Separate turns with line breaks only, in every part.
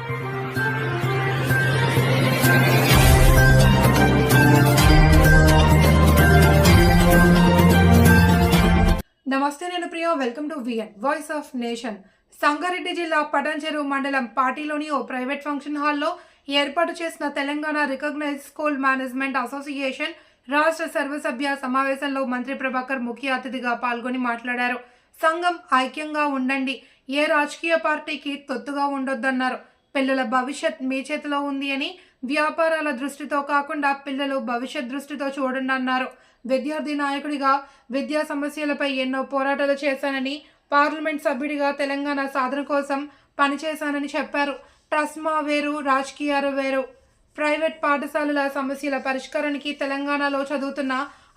నమస్తే నేను Priya. Welcome to V N voice of nation Sangareddy జిల్లా పటాన్చెరు మండలం పార్టీలోని ఓ ప్రైవేట్ ఫంక్షన్ హాల్లో ఏర్పాటు చేసిన Telangana recognise school management association రాష్ట్ర సర్వసభ్య సమావేశంలో మంత్రి ప్రభాకర్ ముఖ్య అతిథిగా పాల్గొని మాట్లాడారు. సంఘం ఐక్యంగా ఉండండి. ఏ రాజకీయ పార్టీకి తొత్తుగా ఉండొద్దన్నారు. పిల్లల భవిష్యత్ మీ చేతిలో ఉంది అని వ్యాపారాల దృష్టితో కాకుండా పిల్లలు భవిష్యత్ దృష్టితో చూడండి అన్నారు. విద్యార్థి నాయకుడిగా విద్యా సమస్యలపై ఎన్నో పోరాటాలు చేశానని పార్లమెంట్ సభ్యుడిగా తెలంగాణ సాధన కోసం పనిచేశానని చెప్పారు. ట్రస్మా వేరు రాజకీయాలు వేరు. ప్రైవేట్ పాఠశాలల సమస్యల పరిష్కారానికి తెలంగాణలో చదువుతున్న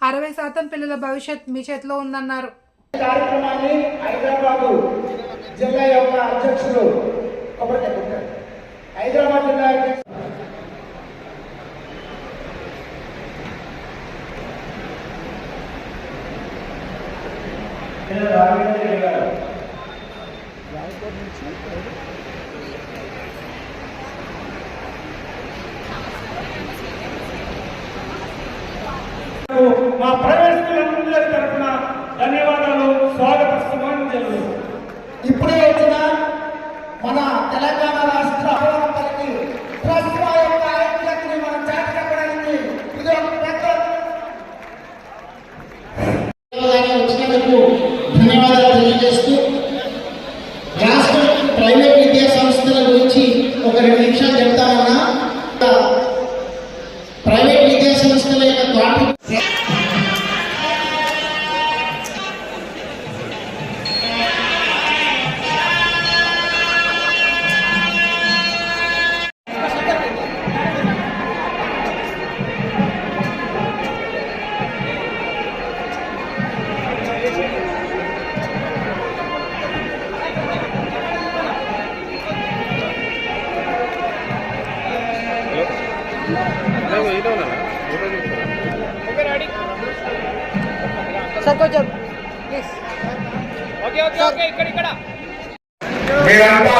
అరవై శాతం పిల్లల భవిష్యత్ మీ చేతిలో ఉందన్నారు.
కార్యక్రమాన్ని హైదరాబాదు జిల్లా యొక్క అధ్యక్షులు కొబ్బరికాయ కొట్టారు హైదరాబాద్ జిల్లా అధ్యక్షులు
మా ప్రైవేట్ స్కూల్ తరఫున ధన్యవాదాలు. స్వాగత సుమాంజలు
ఇప్పుడే
మీరంతా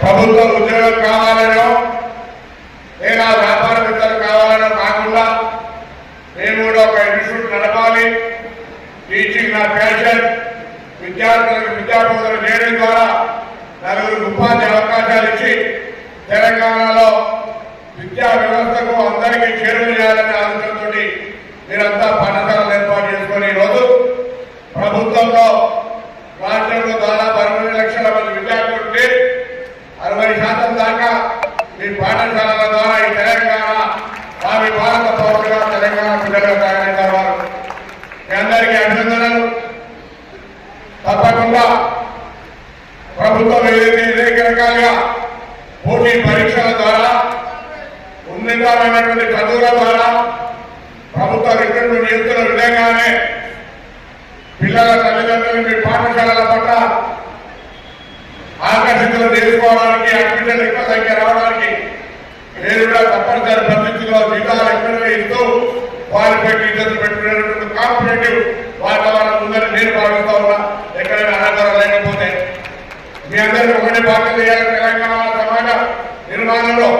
ప్రభుత్వ ఉద్యోగం కావాలనో లేదా వ్యాపార మిత్రులు కావాలనో కాకుండా నేను కూడా ఒక ఇన్స్టిట్యూట్ నడపాలి టీచింగ్ నా ప్యాషన్ విద్యార్థులకు విద్యాబోధన చేయడం ద్వారా నలుగురికి ఉపాధి అవకాశాలు ఇచ్చి తెలంగాణలో విద్యా వ్యవస్థకు అందరికీ చేరువ చేయాలనే ఆలోచనతో మీరంతా పాఠశాలలు ఏర్పాటు చేసుకొని ఈరోజు ప్రభుత్వంలో రాష్ట్రంలో దాదాపు అరవై లక్షల మంది విద్యార్థులు ఉంటే అరవై శాతం దాకా మీ పాఠశాలల ద్వారా ఈ తెలంగాణ స్వామి భారత పౌరులుగా తెలంగాణ పిల్లలుగా తయారైన వారు మీ అందరికీ అభినందనలు. తప్పకుండా ప్రభుత్వం ఏదైతే అనేక రకాలుగా పోటీ పరీక్షల ద్వారా ఉన్నతమైనటువంటి చదువుల ద్వారా ప్రభుత్వ రిక్రూట్మెంట్ చేస్తున్న విధంగానే పిల్లల తల్లిదండ్రులు మీ పాఠశాలల పట్ల ఆకర్షితులు చేసుకోవడానికి అడ్మిషన్ ఎక్కువ సంఖ్య రావడానికి నేను కూడా తప్పనిసరి పరిస్థితుల్లో జీతాలు ఎక్కువగా ఇస్తూ క్వాలిఫై టీచర్స్ పెట్టుకునేటువంటి కాంపిటేటివ్ వాతావరణం ఉందని నేను భావిస్తా ఉన్నా. మీ అందరికీ ఒకటే బాధ్యత చేయాలి తెలంగాణ సమాజ నిర్మాణంలో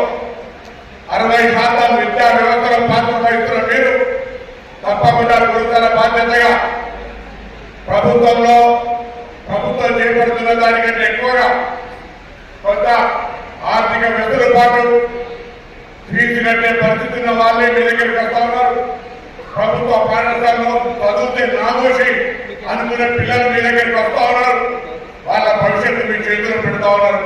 అరవై శాతం విద్యా వ్యవస్థలో పాత్ర వహిస్తున్న మీరు తప్పకుండా గురుతర బాధ్యతగా ప్రభుత్వంలో ప్రభుత్వం చేపడుతున్న దానికంటే ఎక్కువగా కొంత ఆర్థిక వెసులుబాటు ఫీజు కట్టే పరిస్థితి ఉన్న వాళ్ళే మీ దగ్గరికి వస్తా ఉన్నారు. ప్రభుత్వ పాఠశాలలో చదివితే నామోషి అనుకునే పిల్లలు మీ దగ్గరికి వస్తా ఉన్నారు. వాళ్ళ భవిష్యత్తు మీ చేతిలో పెడతా ఉన్నారు.